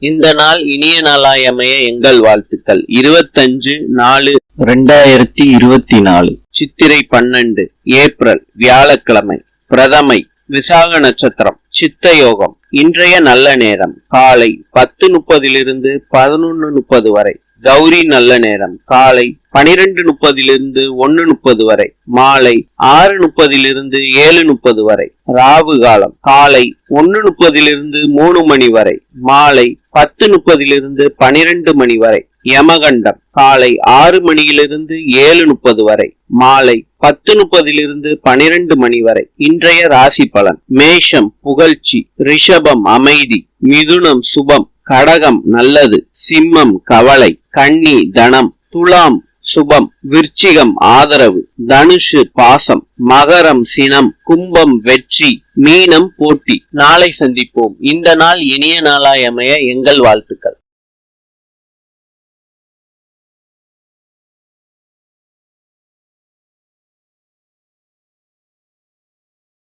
இந்த நாள் இனிய நாளாய் அமைய எங்கள் வாழ்த்துக்கள். இருபத்தஞ்சு நாலு ரெண்டாயிரத்தி இருபத்தி நாலு. சித்திரை பன்னெண்டு ஏப்ரல் வியாழக்கிழமை பிரதமை விசாக நட்சத்திரம் சித்த யோகம் இன்றைய நல்ல நேரம் காலை பத்து முப்பதிலிருந்து பதினொன்னு முப்பது வரை. கௌரி நல்ல நேரம் காலை பனிரெண்டு முப்பதிலிருந்து ஒன்னு முப்பது வரை. மாலை ஆறு முப்பதிலிருந்து ஏழு முப்பது வரை. ராவு காலம் காலை ஒன்னு முப்பதிலிருந்து மூணு மணி வரை. மாலை பத்து முப்பதிலிருந்து பனிரெண்டு மணி வரை. யமகண்டம் காலை ஆறு மணியிலிருந்து ஏழு முப்பது வரை. மாலை பத்து முப்பதிலிருந்து பனிரெண்டு மணி வரை. இன்றைய ராசி பலன். மேஷம் புகழ்ச்சி ரிஷபம் அமைதி மிதுனம் சுபம் கடகம் நல்லது சிம்மம் கவலை கன்னி தனம் துலாம் சுபம் விருச்சிகம் ஆதரவு தனுஷு பாசம் மகரம் சினம் கும்பம் வெற்றி மீனம் போட்டி. நாளை சந்திப்போம். இந்த நாள் இனிய நாளாய் அமைய எங்கள் வாழ்த்து.